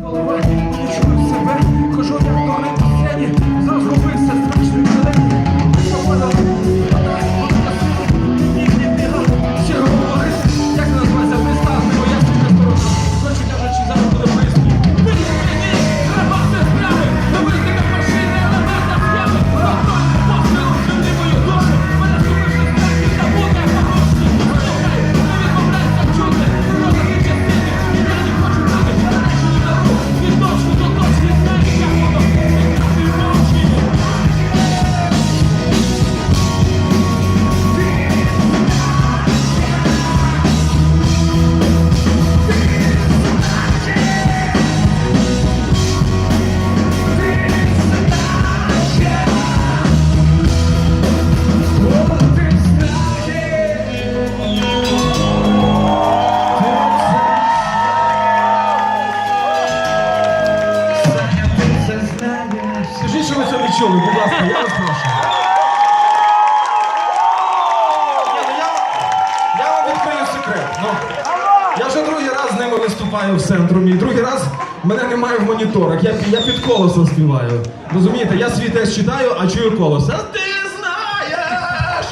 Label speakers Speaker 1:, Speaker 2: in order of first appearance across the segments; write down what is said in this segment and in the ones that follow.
Speaker 1: Голова, не себе, хожу як дурний по
Speaker 2: чули, будь ласка, я вас прошу. Ну. Ну, вже другий раз з ними виступаю в центрумі. Другий раз мене немає в моніторах. Я, я під колесом співаю. Розумієте, я свій текст читаю, а чую колесо. А ти знаєш!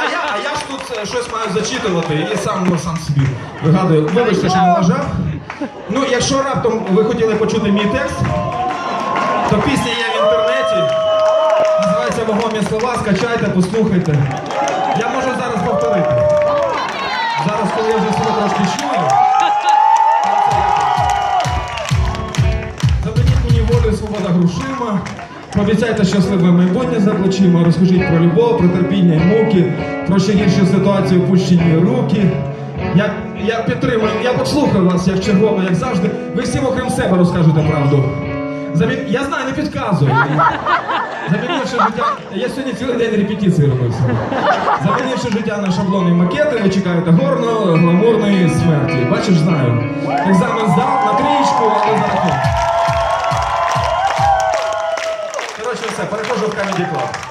Speaker 2: А я, а я ж тут е, щось маю зачитувати і сам, ну, сам собі вигадую. Вибачте, що не нажав. Ну, якщо раптом ви хотіли почути мій текст, то пісня є. Вагомі слова, скачайте, послухайте. Я можу зараз повторити. Зараз, коли я вже себе трошки чую. Заберіть мені волю, свобода грошима. Пообіцяйте щасливе майбутнє за плечима. Розкажіть про любов, про терпіння і муки, про ще гірші ситуації опущені руки. Я, я підтримую, я послухаю вас, як чергово, як завжди. Ви всім окрім себе розкажете правду. Замін... Я знаю, не підказую. Замінивши життя. Я сьогодні цілий день репетиції робив. Замінивши життя на шаблони і макети, ви чекаєте горно, гламурної смерті. Бачиш, знаю. Екзамен здав на трієчку, але зарахунок. Коротше, все, перехожу в Comedy Club.